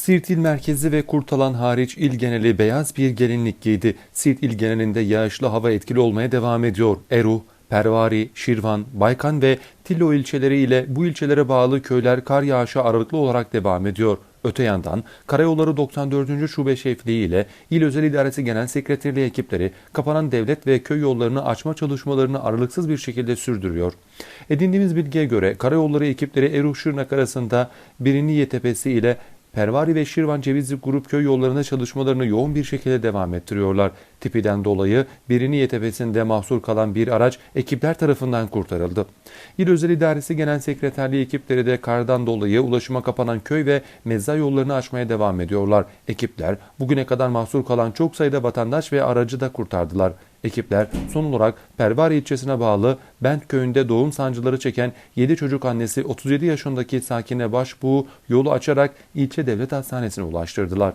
Siirt il merkezi ve Kurtalan hariç il geneli beyaz bir gelinlik giydi. Siirt il genelinde yağışlı hava etkili olmaya devam ediyor. Eruh, Pervari, Şirvan, Baykan ve Tillo ilçeleri ile bu ilçelere bağlı köyler kar yağışı aralıklı olarak devam ediyor. Öte yandan Karayolları 94. Şube Şefliği ile İl Özel İdaresi Genel Sekreterliği ekipleri kapanan devlet ve köy yollarını açma çalışmalarını aralıksız bir şekilde sürdürüyor. Edindiğimiz bilgiye göre Karayolları ekipleri Eruh Şırnak arasında Biriniye Tepesi ile Pervari ve Şirvan Cevizli Grup köy yollarında çalışmalarını yoğun bir şekilde devam ettiriyorlar. Tipiden dolayı Biriniye Tepesi'nde mahsur kalan bir araç ekipler tarafından kurtarıldı. İl Özel İdaresi Genel Sekreterliği ekipleri de kardan dolayı ulaşıma kapanan köy ve mezza yollarını açmaya devam ediyorlar. Ekipler bugüne kadar mahsur kalan çok sayıda vatandaş ve aracı da kurtardılar. Ekipler son olarak Pervari ilçesine bağlı Bent köyünde doğum sancıları çeken 7 çocuk annesi 37 yaşındaki sakine başbuğu yolu açarak ilçe devlet hastanesine ulaştırdılar.